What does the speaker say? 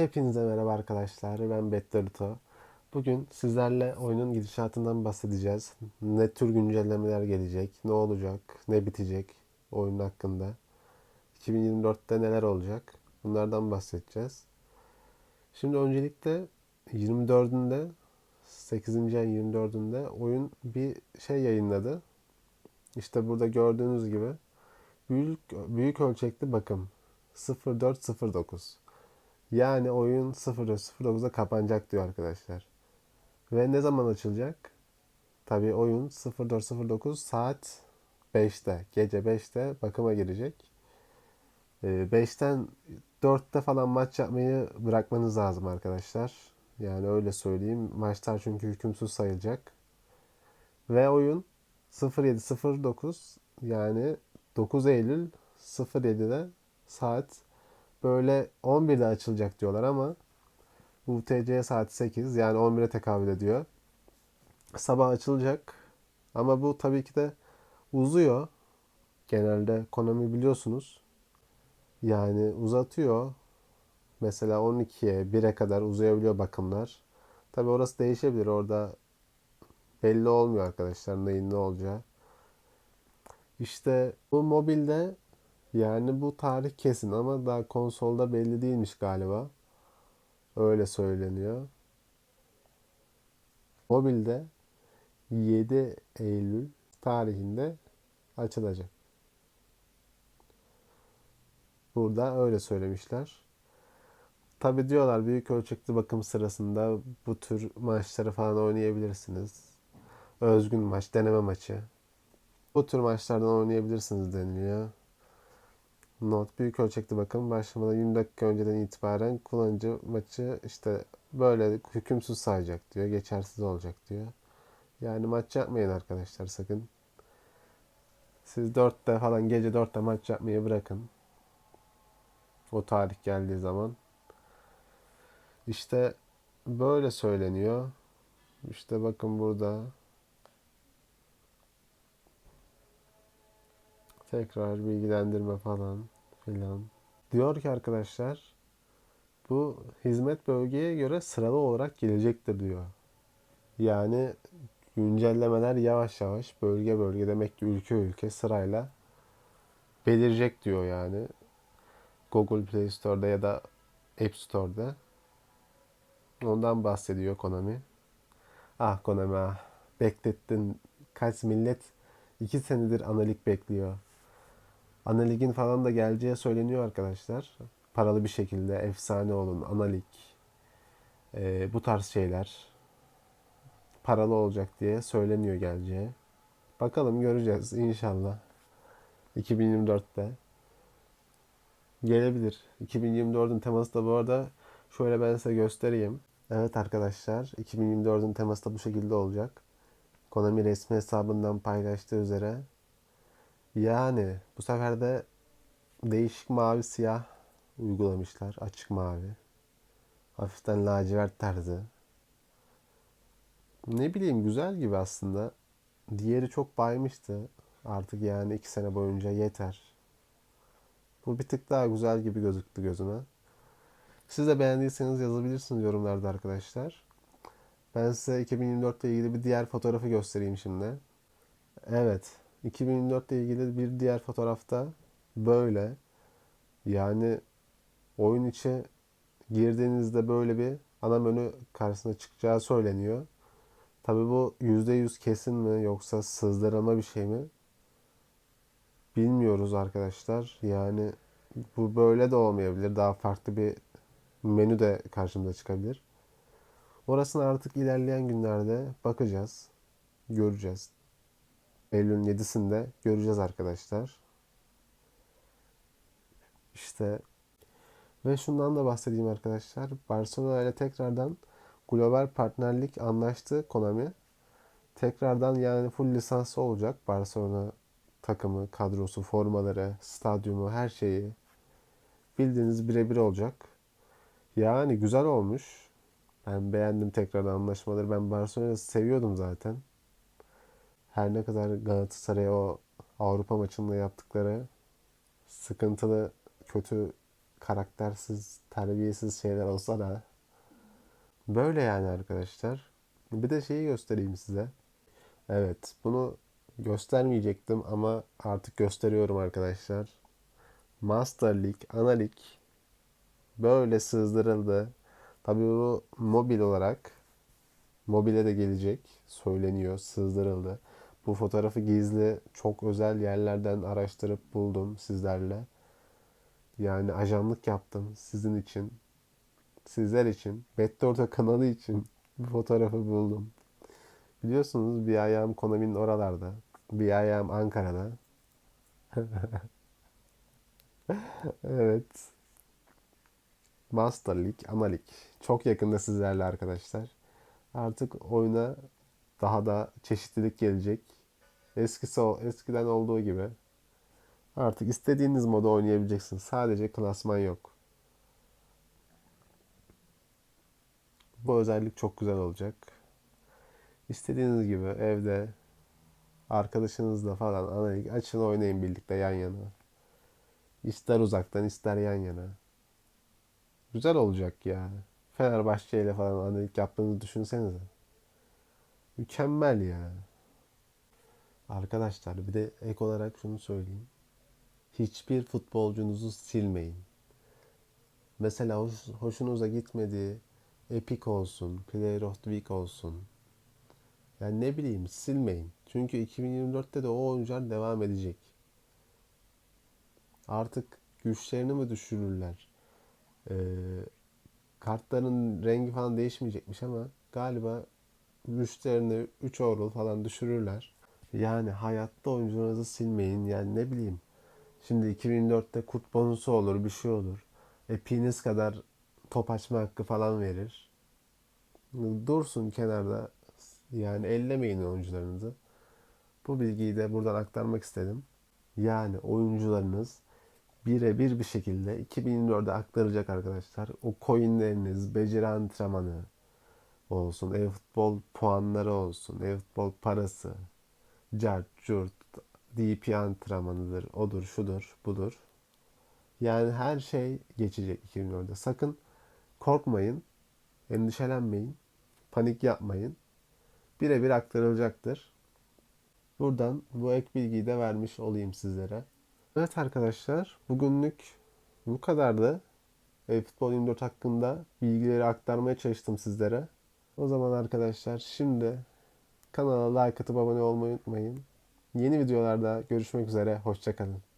Hepinize merhaba arkadaşlar. Ben Betterito. Bugün sizlerle oyunun gidişatından bahsedeceğiz. Ne tür güncellemeler gelecek, ne olacak, ne bitecek oyun hakkında. 2024'te neler olacak? Bunlardan bahsedeceğiz. Şimdi öncelikle 24'ünde 8. ayın 24'ünde oyun bir şey yayınladı. İşte burada gördüğünüz gibi büyük, büyük ölçekli bakım 0409. Yani oyun 0409'da kapanacak diyor arkadaşlar. Ve ne zaman açılacak? Tabii oyun 0409 saat 5'te, gece 5'te bakıma girecek. 5'ten 4'te falan maç yapmayı bırakmanız lazım arkadaşlar. Yani öyle söyleyeyim. Maçlar çünkü hükümsüz sayılacak. Ve oyun 0709 yani 9 Eylül 07'de saat böyle 11'de açılacak diyorlar ama UTC saat 8 yani 11'e tekabül ediyor. Sabah açılacak ama bu tabii ki de uzuyor. Genelde Konami biliyorsunuz. Yani uzatıyor. Mesela 12'ye 1'e kadar uzayabiliyor bakımlar. Tabii orası değişebilir. Orada belli olmuyor arkadaşlar neyin ne olacağı. İşte bu mobilde yani bu tarih kesin ama daha konsolda belli değilmiş galiba. Öyle söyleniyor. Mobilde 7 Eylül tarihinde açılacak. Burada öyle söylemişler. Tabi diyorlar büyük ölçekli bakım sırasında bu tür maçları falan oynayabilirsiniz. Özgün maç, deneme maçı. Bu tür maçlardan oynayabilirsiniz deniliyor. Not büyük ölçekli bakım başlamadan 20 dakika önceden itibaren kullanıcı maçı işte böyle hükümsüz sayacak diyor. Geçersiz olacak diyor. Yani maç yapmayın arkadaşlar sakın. Siz 4'te falan gece 4'te maç yapmayı bırakın. O tarih geldiği zaman. İşte böyle söyleniyor. İşte bakın burada tekrar bilgilendirme falan filan. Diyor ki arkadaşlar bu hizmet bölgeye göre sıralı olarak gelecektir diyor. Yani güncellemeler yavaş yavaş bölge bölge demek ki ülke ülke sırayla belirecek diyor yani. Google Play Store'da ya da App Store'da. Ondan bahsediyor Konami. Ah Konami ah. Beklettin. Kaç millet iki senedir analik bekliyor. Analig'in falan da geleceği söyleniyor arkadaşlar. Paralı bir şekilde efsane olun, analik, e, bu tarz şeyler paralı olacak diye söyleniyor geleceği. Bakalım göreceğiz inşallah. 2024'te gelebilir. 2024'ün teması da bu arada şöyle ben size göstereyim. Evet arkadaşlar 2024'ün teması da bu şekilde olacak. Konami resmi hesabından paylaştığı üzere yani bu sefer de değişik mavi siyah uygulamışlar. Açık mavi. Hafiften lacivert tarzı. Ne bileyim güzel gibi aslında. Diğeri çok baymıştı. Artık yani iki sene boyunca yeter. Bu bir tık daha güzel gibi gözüktü gözüme. Siz de beğendiyseniz yazabilirsiniz yorumlarda arkadaşlar. Ben size 2024 ile ilgili bir diğer fotoğrafı göstereyim şimdi. Evet. 2024 ile ilgili bir diğer fotoğrafta böyle. Yani oyun içi girdiğinizde böyle bir ana menü karşısına çıkacağı söyleniyor. Tabi bu %100 kesin mi yoksa sızdırılma bir şey mi? Bilmiyoruz arkadaşlar. Yani bu böyle de olmayabilir. Daha farklı bir menü de karşımıza çıkabilir. Orasını artık ilerleyen günlerde bakacağız. Göreceğiz. Eylül'ün 7'sinde göreceğiz arkadaşlar. İşte ve şundan da bahsedeyim arkadaşlar. Barcelona ile tekrardan global partnerlik anlaştı Konami. Tekrardan yani full lisanslı olacak Barcelona takımı, kadrosu, formaları, stadyumu, her şeyi bildiğiniz birebir olacak. Yani güzel olmuş. Ben beğendim tekrardan anlaşmaları. Ben Barcelona'yı seviyordum zaten her ne kadar Galatasaray'a o Avrupa maçında yaptıkları sıkıntılı, kötü karaktersiz, terbiyesiz şeyler olsa da böyle yani arkadaşlar. Bir de şeyi göstereyim size. Evet, bunu göstermeyecektim ama artık gösteriyorum arkadaşlar. Master League, Ana Lig böyle sızdırıldı. Tabii bu mobil olarak mobile de gelecek söyleniyor, sızdırıldı. Bu fotoğrafı gizli, çok özel yerlerden araştırıp buldum sizlerle. Yani ajanlık yaptım sizin için, sizler için, Bettorto kanalı için bu fotoğrafı buldum. Biliyorsunuz bir ayağım Konami'nin oralarda, bir ayağım Ankara'da. Evet. Master League, Ana Lig. Çok yakında sizlerle arkadaşlar. Artık oyuna daha da çeşitlilik gelecek. Eskisi eskiden olduğu gibi. Artık istediğiniz modu oynayabileceksiniz. Sadece klasman yok. Bu özellik çok güzel olacak. İstediğiniz gibi evde arkadaşınızla falan Ana Lig açın oynayın birlikte yan yana. İster uzaktan ister yan yana. Güzel olacak ya. Fenerbahçe ile falan analitik yaptığınızı düşünsenize. Mükemmel ya. Arkadaşlar bir de ek olarak şunu söyleyeyim. Hiçbir futbolcunuzu silmeyin. Mesela hoş, hoşunuza gitmediği Epic olsun, Player of the Week olsun. Yani ne bileyim silmeyin. Çünkü 2024'te de o oyuncular devam edecek. Artık güçlerini mi düşürürler? Ee, kartların rengi falan değişmeyecekmiş ama galiba güçlerini 3 euro falan düşürürler. Yani hayatta oyuncularınızı silmeyin. Yani ne bileyim. Şimdi 2004'te kurt bonusu olur, bir şey olur. Epiniz kadar top açma hakkı falan verir. Dursun kenarda. Yani ellemeyin oyuncularınızı. Bu bilgiyi de buradan aktarmak istedim. Yani oyuncularınız birebir bir şekilde 2024'de aktaracak arkadaşlar. O coinleriniz, beceri antrenmanı olsun, e-futbol puanları olsun, e-futbol parası, cart, curt, DP antrenmanıdır, odur, şudur, budur. Yani her şey geçecek 2024'de. Sakın korkmayın, endişelenmeyin, panik yapmayın. Birebir aktarılacaktır. Buradan bu ek bilgiyi de vermiş olayım sizlere. Evet arkadaşlar, bugünlük bu kadardı. Futbol 24 hakkında bilgileri aktarmaya çalıştım sizlere. O zaman arkadaşlar şimdi kanala like atıp abone olmayı unutmayın. Yeni videolarda görüşmek üzere, hoşçakalın.